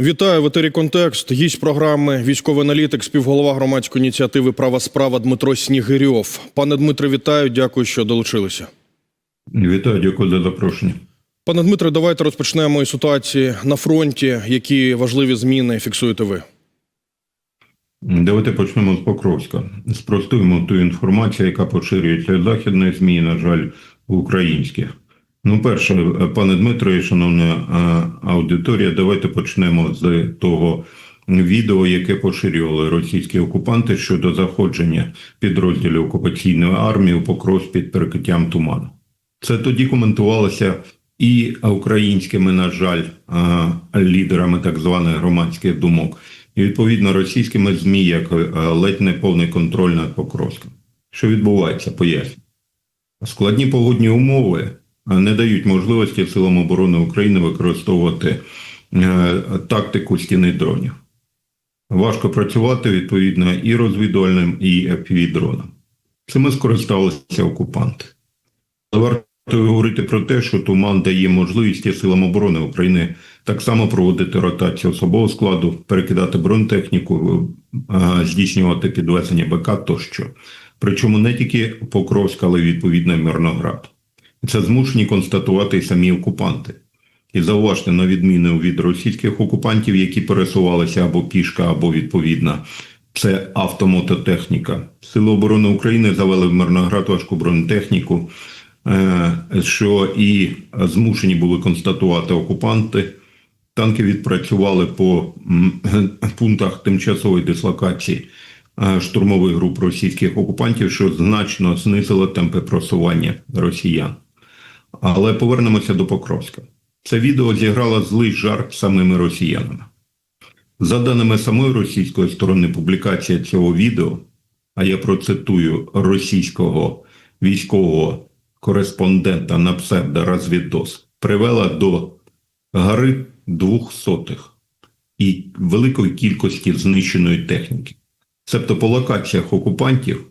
Вітаю в етері Контекст. Гість програми військовий аналітик, співголова громадської ініціативи Права справа Дмитро Снігирьов. Пане Дмитре, вітаю. Дякую, що долучилися. Вітаю, дякую за запрошення. Пане Дмитре, давайте розпочнемо із ситуації на фронті. Які важливі зміни фіксуєте ви? Давайте почнемо з Покровська. Спростуємо ту інформацію, яка поширюється з західних ЗМІ, на жаль, українських. Ну, перше, пане Дмитро і шановна е, аудиторія, давайте почнемо з того відео, яке поширювали російські окупанти щодо заходження підрозділів окупаційної армії у Покровськ під перекриттям туману. Це тоді коментувалося і українськими, на жаль, е, лідерами так званих громадських думок, і відповідно російськими ЗМІ, як е, ледь не повний контроль над Покровськом. Що відбувається? Поясню. Складні погодні умови не дають можливості силам оборони України використовувати е, тактику стіни дронів. Важко працювати відповідно і розвідувальним, і FPV-дронам. Цими скористалися окупанти. Варто говорити про те, що туман дає можливість силам оборони України так само проводити ротацію особового складу, перекидати бронетехніку, е, здійснювати підвезення БК тощо. Причому не тільки Покровськ, але й відповідно Мирноград. Це змушені констатувати і самі окупанти. І зауважте, на відміну від російських окупантів, які пересувалися або пішка, або відповідно, це автомототехніка. Сили оборони України завели в Мирноград важку бронетехніку, е, що і змушені були констатувати окупанти. Танки відпрацювали по пунктах тимчасової дислокації е, штурмових груп російських окупантів, що значно знизило темпи просування росіян. Але повернемося до Покровська. Це відео зіграло злий жарт самими росіянами. За даними самої російської сторони, публікація цього відео, а я процитую російського військового кореспондента на псевдорозвідос, привела до гори двохсотих і великої кількості знищеної техніки. Себто по локаціях окупантів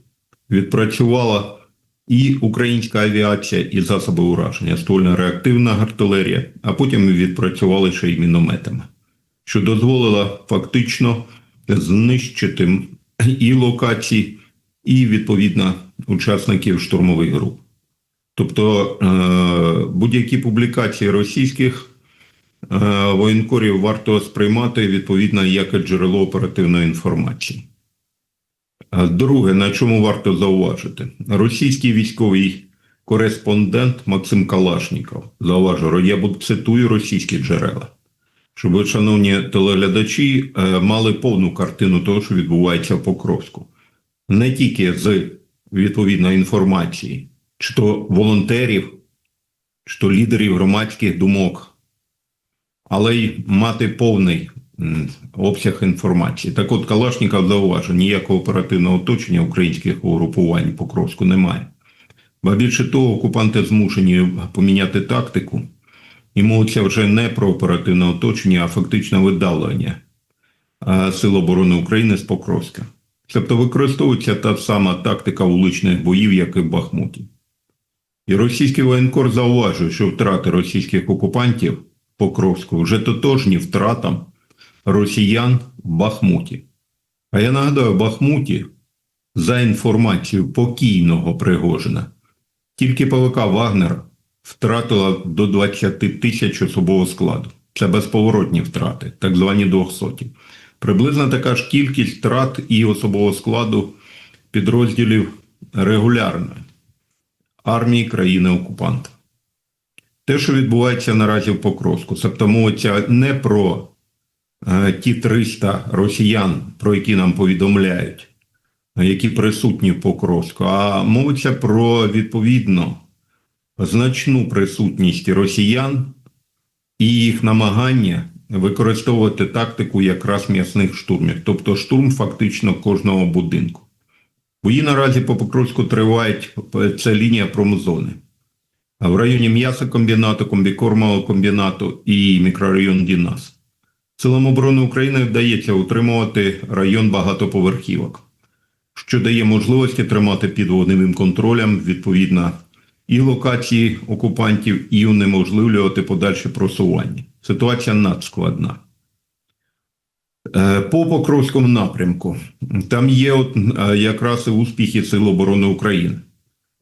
відпрацювала і українська авіація, і засоби ураження, ствольна реактивна артилерія, а потім відпрацювали ще й мінометами, що дозволило фактично знищити і локації, і відповідно учасників штурмових груп. Тобто е, будь-які публікації російських е, воєнкорів варто сприймати відповідно як джерело оперативної інформації. Друге, на чому варто зауважити, російський військовий кореспондент Максим Калашніков зауважу, я цитую російські джерела, щоб ви, шановні телеглядачі, мали повну картину того, що відбувається в Покровську, не тільки з відповідної інформації, чи то волонтерів, чи то лідерів громадських думок, але й мати повний обсяг інформації. Так от Калашніков зауважив, ніякого оперативного оточення українських угрупувань Покровську немає. Ба більше того, окупанти змушені поміняти тактику, і мовиться вже не про оперативне оточення, а фактично видалення Сил оборони України з Покровська. Тобто використовується та сама тактика вуличних боїв, як і в Бахмуті. І російський воєнкор зауважує, що втрати російських окупантів Покровську вже тотожні втратам росіян в Бахмуті. А я нагадаю, в Бахмуті, за інформацією покійного Пригожина, тільки ПВК Вагнер втратила до 20 тисяч особового складу. Це безповоротні втрати, так звані 200. Приблизно така ж кількість втрат і особового складу підрозділів регулярної армії країни-окупанта. Те, що відбувається наразі в Покровську, тобто мовиться не про ті 300 росіян, про які нам повідомляють, які присутні в Покровську, а мовиться про відповідно значну присутність росіян і їх намагання використовувати тактику якраз м'ясних штурмів, тобто штурм фактично кожного будинку. Бої наразі по Покровську тривають це лінія промзони. В районі м'ясокомбінату, комбікормового комбінату і мікрорайон Дінас. Силам оборони України вдається утримувати район багатоповерхівок, що дає можливості тримати під вогневим контролем відповідно і локації окупантів, і унеможливлювати подальше просування. Ситуація надскладна. Е, По Покровському напрямку там є от, е, якраз і успіхи Сил оборони України.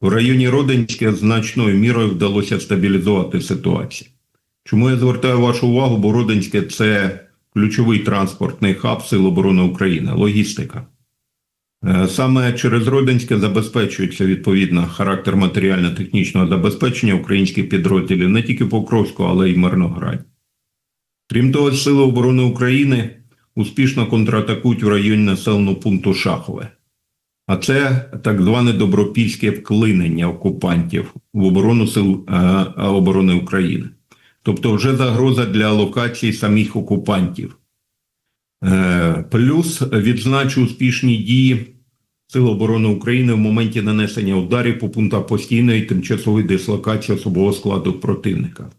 В районі Родинське значною мірою вдалося стабілізувати ситуацію. Чому я звертаю вашу увагу? Бо Родинське це ключовий транспортний хаб Сил оборони України, логістика. Е, Саме через Родинське забезпечується відповідно характер матеріально-технічного забезпечення українських підрозділів не тільки Покровського, але й Мирнограді. Крім того, Сили оборони України успішно контратакують в районі населеного пункту Шахове. А це так зване добропільське вклинення окупантів в оборону Сил е, оборони України. Тобто вже загроза для локацій самих окупантів. Е, Плюс відзначу успішні дії Сил оборони України в моменті нанесення ударів по пунктах постійної тимчасової дислокації особового складу противника.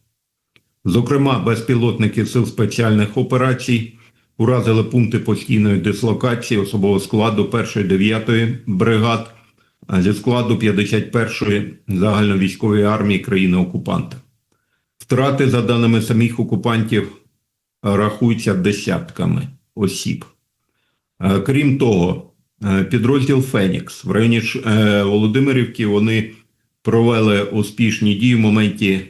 Зокрема, безпілотники сил спеціальних операцій уразили пункти постійної дислокації особового складу 1-ї 9-ї бригад зі складу 51-ї загальновійськової армії країни-окупанта. Втрати, за даними самих окупантів, рахуються десятками осіб. Е, Крім того, е, підрозділ Фенікс в районі е, Володимирівки вони провели успішні дії в моменті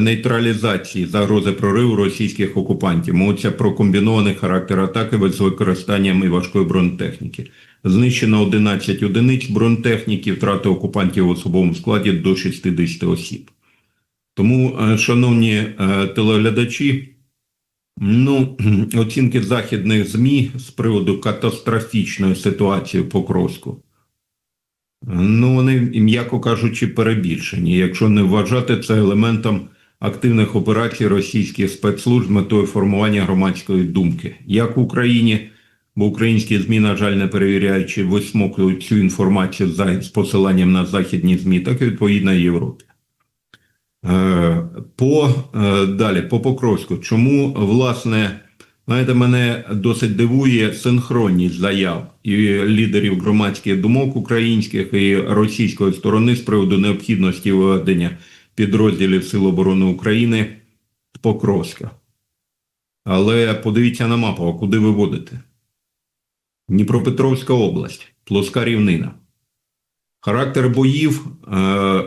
нейтралізації загрози прориву російських окупантів. Мовиться про комбінований характер атаки з використанням і важкої бронетехніки. Знищено 11 одиниць бронетехніки, втрати окупантів в особовому складі до 60 осіб. Тому, е, шановні е, телеглядачі, ну, оцінки західних ЗМІ з приводу катастрофічної ситуації в Покровську. Ну, вони, м'яко кажучи, перебільшені, якщо не вважати це елементом активних операцій російських спецслужб метою формування громадської думки, як в Україні, бо українські ЗМІ, на жаль, не перевіряючи, висмоклюють цю інформацію з посиланням на західні ЗМІ, так і відповідно Європі. Е, По е, далі, по Покровську. Чому власне, знаєте, мене досить дивує синхронність заяв і лідерів громадських думок українських і російської сторони з приводу необхідності виведення підрозділів Сил оборони України з Покровська. Але подивіться на мапу, а куди виводити? Дніпропетровська область, плоска рівнина. Характер боїв, е,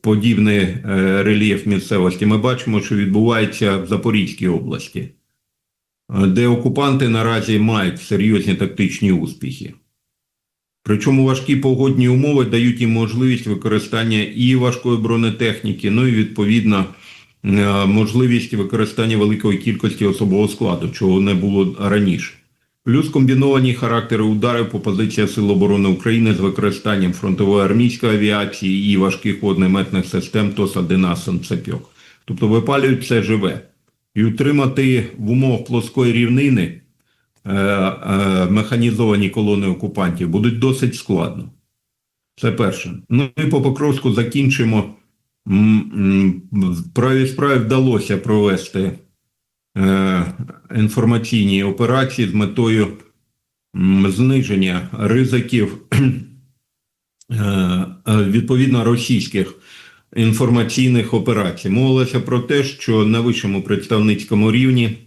подібний е, рельєф місцевості, ми бачимо, що відбувається в Запорізькій області, е, де окупанти наразі мають серйозні тактичні успіхи. Причому важкі погодні умови дають їм можливість використання і важкої бронетехніки, ну і відповідно е, можливість використання великої кількості особового складу, чого не було раніше. Плюс комбіновані характери ударів по позиціях Сил оборони України з використанням фронтової армійської авіації і важких воднометних систем ТОС-1 «Санцепьок». Тобто випалюють все живе. І утримати в умовах плоскої рівнини е, е, механізовані колони окупантів будуть досить складно. Це перше. Ну і по Покровську закінчимо. В правій справі вдалося провести е, інформаційні операції з метою зниження ризиків е, е, відповідно російських інформаційних операцій. Мовилося про те, що на вищому представницькому рівні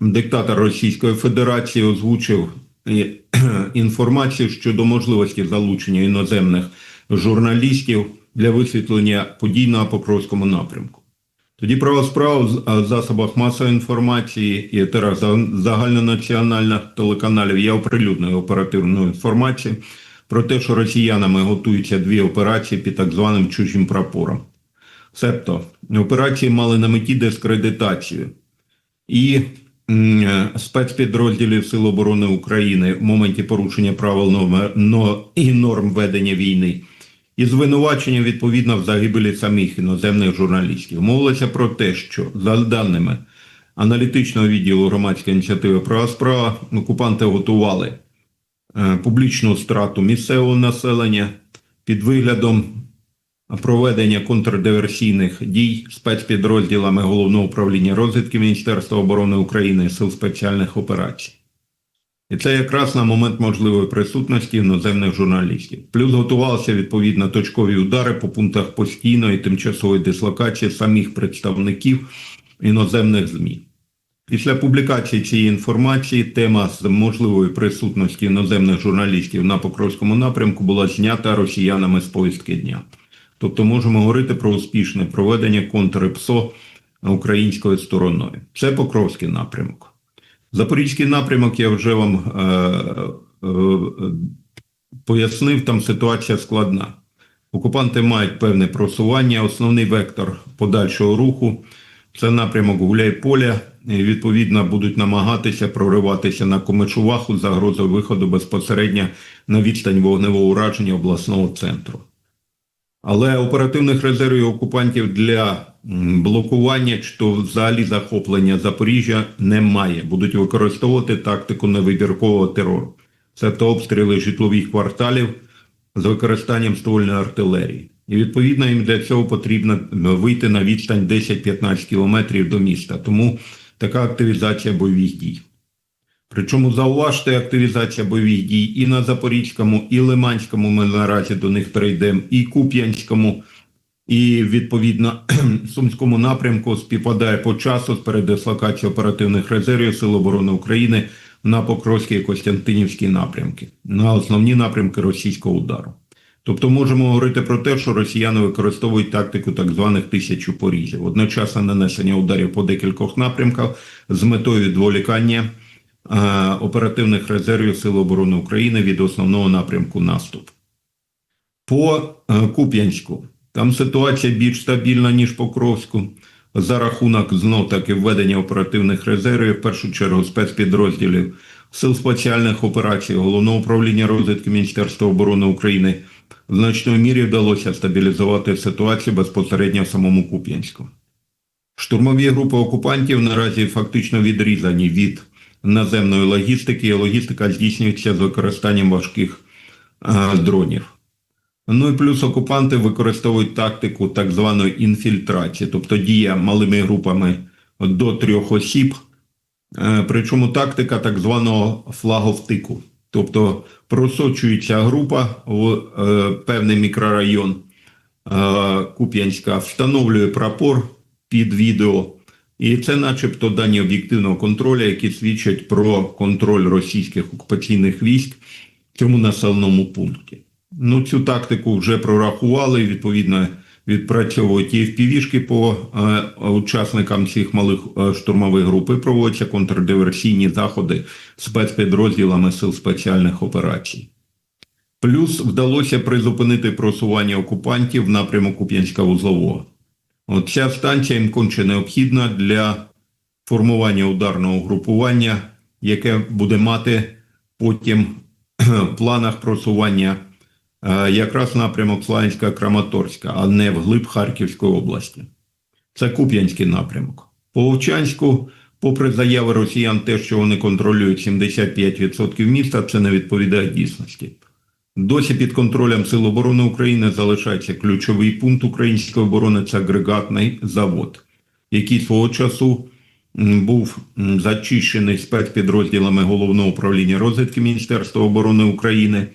диктатор Російської Федерації озвучив е, інформацію щодо можливості залучення іноземних журналістів для висвітлення подій на Покровському напрямку. Тоді права справа в засобах масової інформації і етерах загальнонаціональних телеканалів я оприлюднив оперативну інформацію про те, що росіянами готуються дві операції під так званим чужим прапором. Себто операції мали на меті дискредитацію і е, спецпідрозділів Сил оборони України в моменті порушення правил і норм ведення війни, і звинувачення відповідно в загибелі самих іноземних журналістів. Мовилося про те, що за даними аналітичного відділу громадської ініціативи права справа окупанти готували е, публічну страту місцевого населення під виглядом проведення контрдиверсійних дій спецпідрозділами Головного управління розвідки Міністерства оборони України Сил спеціальних операцій. І це якраз на момент можливої присутності іноземних журналістів. Плюс готувалися відповідно точкові удари по пунктах постійної тимчасової дислокації самих представників іноземних ЗМІ. Після публікації цієї інформації тема з можливої присутності іноземних журналістів на Покровському напрямку була знята росіянами з повістки дня. Тобто можемо говорити про успішне проведення контрпсо українською стороною. Це Покровський напрямок. Запорізький напрямок я вже вам е, е, пояснив, там ситуація складна. Окупанти мають певне просування. Основний вектор подальшого руху це напрямок Гуляй-Поля. Відповідно, будуть намагатися прориватися на Комичуваху загрозою виходу безпосередньо на відстань вогневого ураження обласного центру. Але оперативних резервів окупантів для блокування чи то взагалі захоплення Запоріжжя немає. Будуть використовувати тактику невибіркового терору. Це то обстріли житлових кварталів з використанням ствольної артилерії. І відповідно їм для цього потрібно вийти на відстань 10-15 кілометрів до міста. Тому така активізація бойових дій. Причому зауважте активізація бойових дій і на Запорізькому, і Лиманському. Ми наразі до них перейдемо, і Куп'янському, і відповідно Сумському напрямку співпадає по часу з передислокацією оперативних резервів Сил оборони України на Покровський і Костянтинівський напрямки, на основні напрямки російського удару. Тобто можемо говорити про те, що росіяни використовують тактику так званих тисячу порізів, одночасне нанесення ударів по декількох напрямках з метою відволікання оперативних резервів Сил оборони України від основного напрямку наступу. По е, Куп'янську там ситуація більш стабільна, ніж по Кровську. За рахунок знов таки введення оперативних резервів, в першу чергу спецпідрозділів Сил спеціальних операцій Головного управління розвідки Міністерства оборони України в значної мірі вдалося стабілізувати ситуацію безпосередньо в самому Куп'янську. Штурмові групи окупантів наразі фактично відрізані від наземної логістики, і логістика здійснюється з використанням важких дронів. Ну і плюс окупанти використовують тактику так званої інфільтрації, тобто дія малими групами до трьох осіб, Е, причому тактика так званого флаговтику. Тобто просочується група в е, певний мікрорайон е, Куп'янська, встановлює прапор під відео, і це, начебто, дані об'єктивного контролю, які свідчать про контроль російських окупаційних військ в цьому населеному пункті. Ну, цю тактику вже прорахували, відповідно, відпрацьовують і впівішки по е, учасникам цих малих е, штурмових груп і проводяться контрдиверсійні заходи спецпідрозділами сил спеціальних операцій. Плюс вдалося призупинити просування окупантів в напрямку Куп'янська вузлового. От ця станція їм конче необхідна для формування ударного групування, яке буде мати потім в планах просування е, якраз напрямок Славянська Краматорська, а не вглиб Харківської області. Це Куп'янський напрямок. По Овчанську, попри заяви росіян, те, що вони контролюють 75% міста, це не відповідає дійсності. Досі під контролем Сил оборони України залишається ключовий пункт української оборони це агрегатний завод, який свого часу був зачищений спецпідрозділами Головного управління розвідки Міністерства оборони України.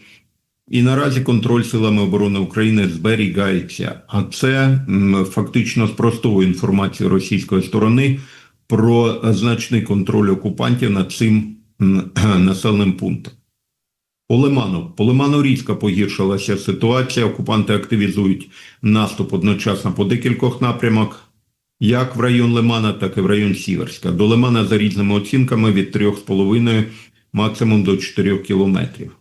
І наразі контроль силами оборони України зберігається. А це фактично спростовує інформацію російської сторони про значний контроль окупантів над цим населеним пунктом. По Лиману. По різко погіршилася ситуація. Окупанти активізують наступ одночасно по декількох напрямах, як в район Лимана, так і в район Сіверська. До Лимана за різними оцінками від 3,5 максимум до 4 кілометрів.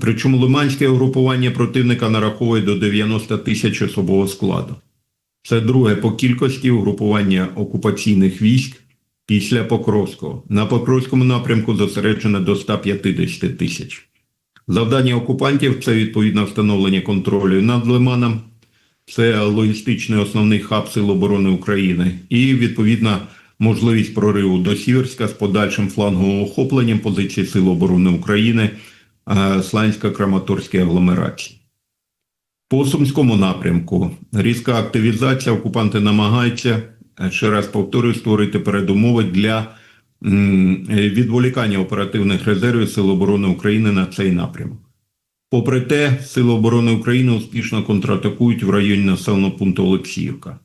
Причому Лиманське угрупування противника нараховує до 90 тисяч особового складу. Це друге по кількості угрупування окупаційних військ після Покровського. На Покровському напрямку зосереджено до 150 тисяч. Завдання окупантів це відповідно встановлення контролю над Лиманом, це логістичний основний хаб Сил оборони України і відповідно можливість прориву до Сіверська з подальшим фланговим охопленням позицій Сил оборони України е, Слансько-Краматорській агломерації. По Сумському напрямку різка активізація. Окупанти намагаються, е, ще раз повторюю, створити передумови для відволікання оперативних резервів Сил оборони України на цей напрямок. Попри те, Сили оборони України успішно контратакують в районі населеного пункту Олексіївка.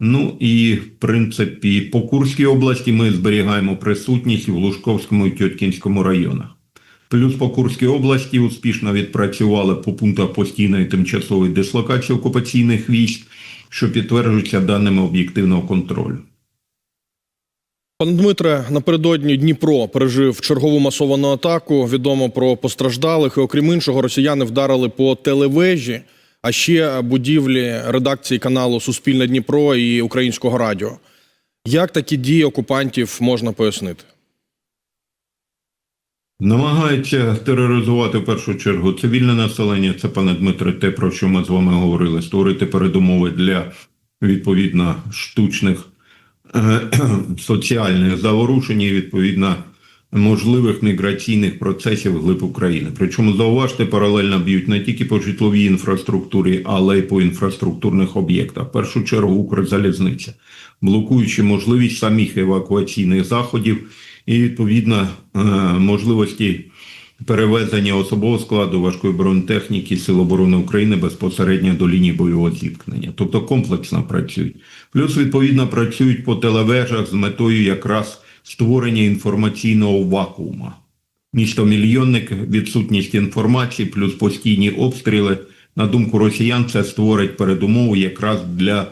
Ну і в принципі по Курській області ми зберігаємо присутність в Лужковському і Тьоткінському районах. Плюс по Курській області успішно відпрацювали по пунктах постійної тимчасової дислокації окупаційних військ, що підтверджується даними об'єктивного контролю. Пане Дмитре, напередодні Дніпро пережив чергову масовану атаку. Відомо про постраждалих. І окрім іншого, росіяни вдарили по телевежі, а ще будівлі редакції каналу Суспільне Дніпро і Українського радіо. Як такі дії окупантів можна пояснити? Намагаються тероризувати в першу чергу цивільне населення. Це, пане Дмитре, те, про що ми з вами говорили, створити передумови для відповідно штучних соціальних заворушень і відповідно можливих міграційних процесів глиб України. Причому зауважте, паралельно б'ють не тільки по житловій інфраструктурі, але й по інфраструктурних об'єктах. В першу чергу Укрзалізниця, блокуючи можливість самих евакуаційних заходів і відповідно е, можливості перевезення особового складу важкої бронетехніки Сил оборони України безпосередньо до лінії бойового зіткнення, тобто комплексно працюють. Плюс відповідно працюють по телевежах з метою якраз створення інформаційного вакуума. Місто мільйонник, відсутність інформації, плюс постійні обстріли. На думку росіян, це створить передумову якраз для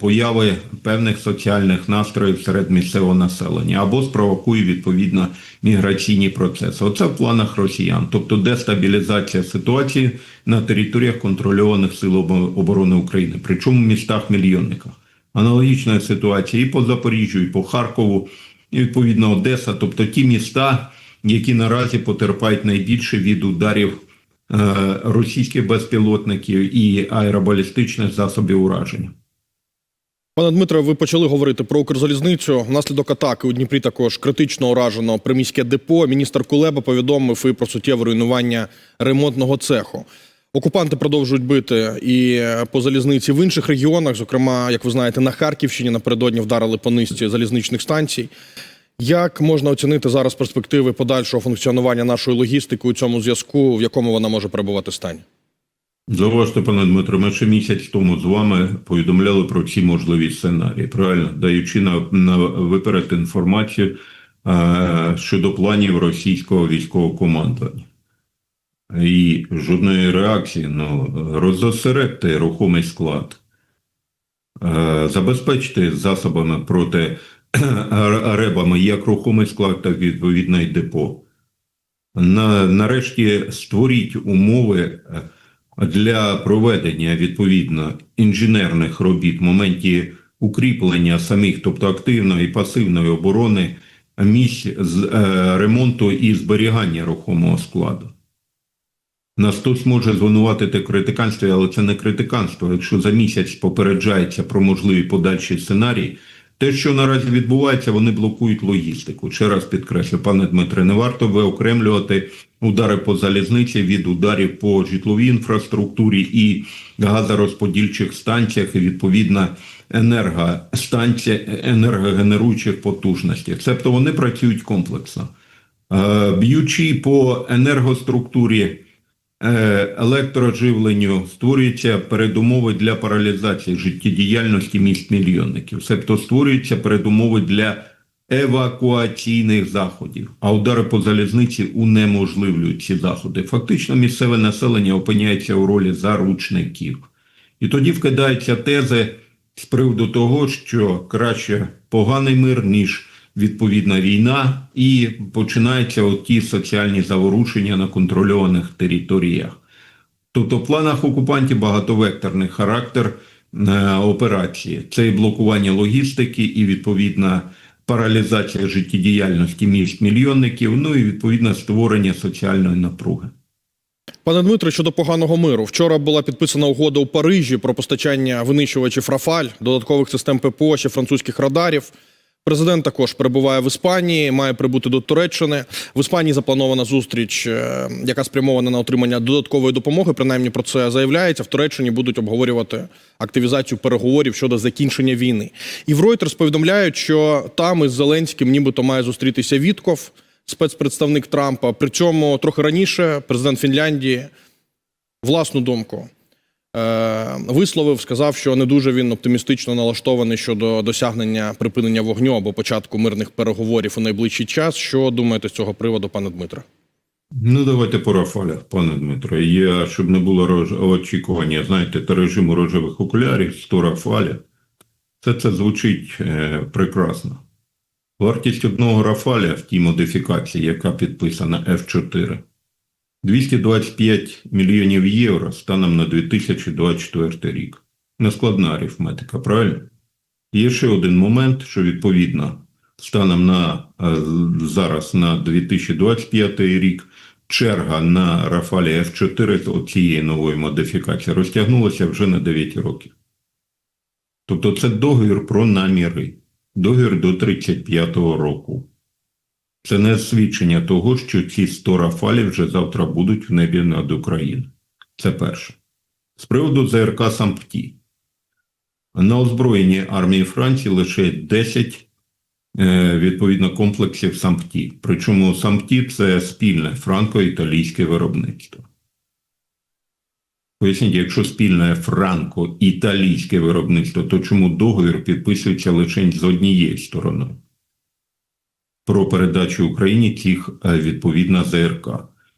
появи певних соціальних настроїв серед місцевого населення або спровокує відповідно міграційні процеси. Оце в планах росіян, тобто дестабілізація ситуації на територіях контрольованих сил оборони України, причому в містах мільйонниках. Аналогічна ситуація і по Запоріжжю, і по Харкову, і відповідно Одеса, тобто ті міста, які наразі потерпають найбільше від ударів е, російських безпілотників і аеробалістичних засобів ураження. Пане Дмитре, ви почали говорити про Укрзалізницю. Внаслідок атаки у Дніпрі також критично уражено приміське депо. Міністр Кулеба повідомив і про суттєве руйнування ремонтного цеху. Окупанти продовжують бити і по залізниці в інших регіонах. Зокрема, як ви знаєте, на Харківщині напередодні вдарили по низці залізничних станцій. Як можна оцінити зараз перспективи подальшого функціонування нашої логістики у цьому зв'язку, в якому вона може перебувати стані? Зауважте, пане Дмитро, ми ще місяць тому з вами повідомляли про ці можливі сценарії, правильно даючи на, на виперед інформацію е, щодо планів російського військового командування. І жодної реакції, ну розосередьте рухомий склад, е, забезпечте засобами проти ребами як рухомий склад, так відповідно і депо. На, нарешті створіть умови е, для проведення відповідно інженерних робіт в моменті укріплення самих, тобто активної і пасивної оборони місць з е, ремонту і зберігання рухомого складу. Нас хтось може звинуватити в критиканстві, але це не критиканство. Якщо за місяць попереджається про можливі подальші сценарії, те, що наразі відбувається, вони блокують логістику. Ще раз підкреслю, пане Дмитре, не варто виокремлювати удари по залізниці від ударів по житловій інфраструктурі і газорозподільчих станціях, і відповідно енергостанція, енергогенеруючих потужностей. Тобто вони працюють комплексно. Е, Б'ючи по енергоструктурі електроживленню створюються передумови для паралізації життєдіяльності міст мільйонників. Тобто створюються передумови для евакуаційних заходів, а удари по залізниці унеможливлюють ці заходи. Фактично, місцеве населення опиняється у ролі заручників. І тоді вкидаються тези з приводу того, що краще поганий мир, ніж відповідна війна, і починаються от ті соціальні заворушення на контрольованих територіях. Тобто, в планах окупантів багатовекторний характер е, операції. Це і блокування логістики, і відповідна паралізація життєдіяльності міст мільйонників, ну і відповідно створення соціальної напруги. Пане Дмитре, щодо поганого миру, вчора була підписана угода у Парижі про постачання винищувачів Рафаль, додаткових систем ППО, ще французьких радарів. Президент також перебуває в Іспанії, має прибути до Туреччини. В Іспанії запланована зустріч, е, яка спрямована на отримання додаткової допомоги. Принаймні про це заявляється. В Туреччині будуть обговорювати активізацію переговорів щодо закінчення війни. І в Reuters повідомляють, що там із Зеленським нібито має зустрітися Вітков, спецпредставник Трампа. Причому трохи раніше президент Фінляндії власну думку. Е, висловив, сказав, що не дуже він оптимістично налаштований щодо досягнення припинення вогню або початку мирних переговорів у найближчий час. Що думаєте з цього приводу, пане Дмитро? Ну, давайте по Рафалях, пане Дмитро. Я, щоб не було рож- очікування, знаєте, та режиму рожевих окулярів, 100 Рафаля. Це це звучить е, прекрасно. Вартість одного Рафаля в тій модифікації, яка підписана F4, 225 мільйонів євро станом на 2024 рік. Нескладна арифметика, правильно? Є ще один момент, що відповідно станом на е, зараз на 2025 рік черга на Рафалі F4 цієї нової модифікації розтягнулася вже на 9 років. Тобто це договір про наміри, договір до 35-го року. Це не свідчення того, що ці 100 Рафалів вже завтра будуть в небі над Україною. Це перше. З приводу ЗРК Сампті. На озброєнні армії Франції лише 10 е, відповідно комплексів Сампті. Причому Сампті це спільне франко-італійське виробництво. Поясніть, якщо спільне франко-італійське виробництво, то чому договір підписується лише з однією стороною? Про передачу Україні цих е, відповідно ЗРК.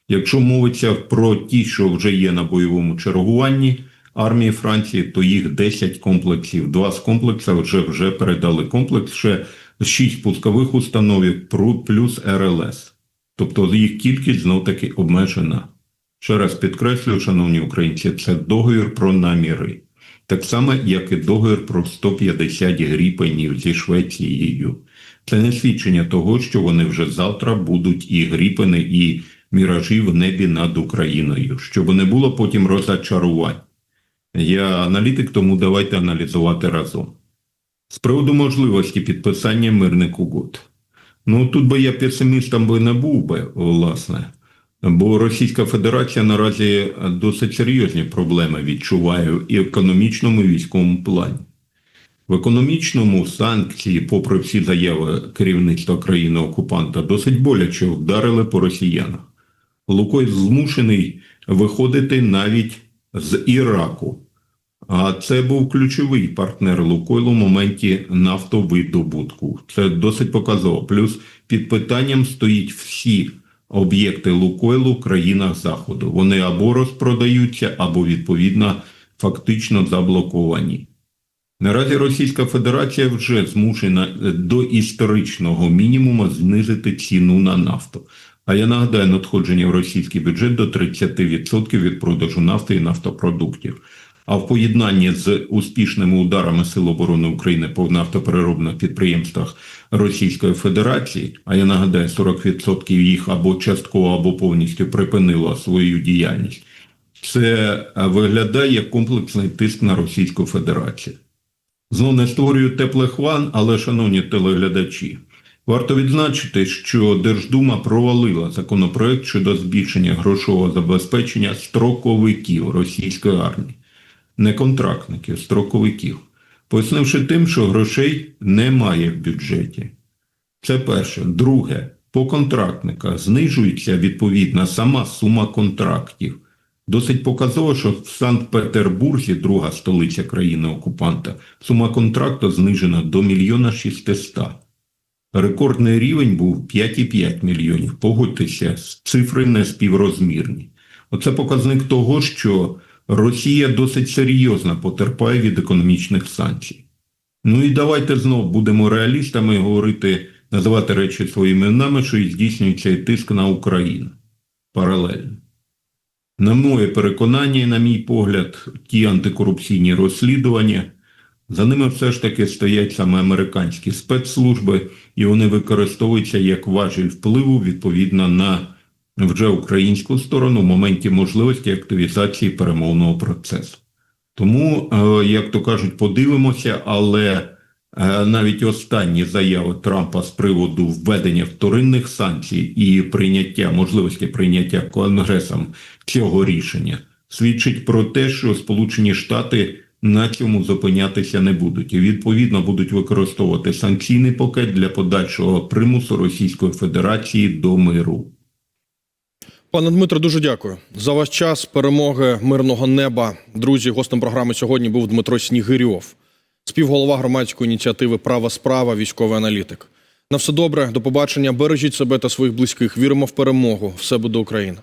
Якщо мовиться про ті, що вже є на бойовому чергуванні армії Франції, то їх 10 комплексів. Два з комплексів вже, вже передали комплекс, ще 6 пускових установок плюс РЛС. Тобто їх кількість знов таки обмежена. Ще раз підкреслюю, шановні українці, це договір про наміри. Так само, як і договір про 150 гріпенів зі Швецією. Це не свідчення того, що вони вже завтра будуть і гріпени, і міражі в небі над Україною, щоб не було потім розочарувань. Я аналітик, тому давайте аналізувати разом. З приводу можливості підписання мирних угод. Ну тут би я песимістом би не був би, власне. Бо Російська Федерація наразі досить серйозні проблеми відчуває і в економічному, і військовому плані. В економічному санкції, попри всі заяви керівництва країни-окупанта, досить боляче вдарили по росіянах. Лукой змушений виходити навіть з Іраку. А це був ключовий партнер Лукойлу в моменті нафтовидобутку. Це досить показово. Плюс під питанням стоїть всі об'єкти Лукойлу в країнах Заходу. Вони або розпродаються, або відповідно фактично заблоковані. Наразі Російська Федерація вже змушена до історичного мінімуму знизити ціну на нафту. А я нагадаю, надходження в російський бюджет до 30% від продажу нафти і нафтопродуктів. А в поєднанні з успішними ударами Сил оборони України по нафтопереробних підприємствах Російської Федерації, а я нагадаю, 40% їх або частково, або повністю припинило свою діяльність, це е, виглядає як комплексний тиск на Російську Федерацію. Знову не створюю теплих ван, але, шановні телеглядачі, варто відзначити, що Держдума провалила законопроект щодо збільшення грошового забезпечення строковиків російської армії, не контрактників, строковиків, пояснивши тим, що грошей немає в бюджеті. Це перше. Друге, по контрактниках знижується відповідна сама сума контрактів. Досить показово, що в Санкт-Петербурзі, друга столиця країни-окупанта, сума контракту знижена до мільйона 600. Рекордний рівень був 5,5 мільйонів. Погодьтеся, цифри не співрозмірні. Оце показник того, що Росія досить серйозно потерпає від економічних санкцій. Ну і давайте знову будемо реалістами говорити, називати речі своїми іменами, що і здійснюється і тиск на Україну паралельно. На моє переконання, і на мій погляд, ті антикорупційні розслідування, за ними все ж таки стоять саме американські спецслужби, і вони використовуються як важіль впливу відповідно на вже українську сторону в моменті можливості активізації перемовного процесу. Тому, е, як то кажуть, подивимося, але навіть останні заяви Трампа з приводу введення вторинних санкцій і прийняття можливості прийняття Конгресом цього рішення свідчить про те, що Сполучені Штати на цьому зупинятися не будуть і відповідно будуть використовувати санкційний пакет для подальшого примусу Російської Федерації до миру. Пане Дмитро, дуже дякую за ваш час. Перемоги мирного неба. Друзі, гостем програми сьогодні був Дмитро Снігирьов, співголова громадської ініціативи Права справа, військовий аналітик. На все добре, до побачення. Бережіть себе та своїх близьких. Віримо в перемогу. Все буде Україна.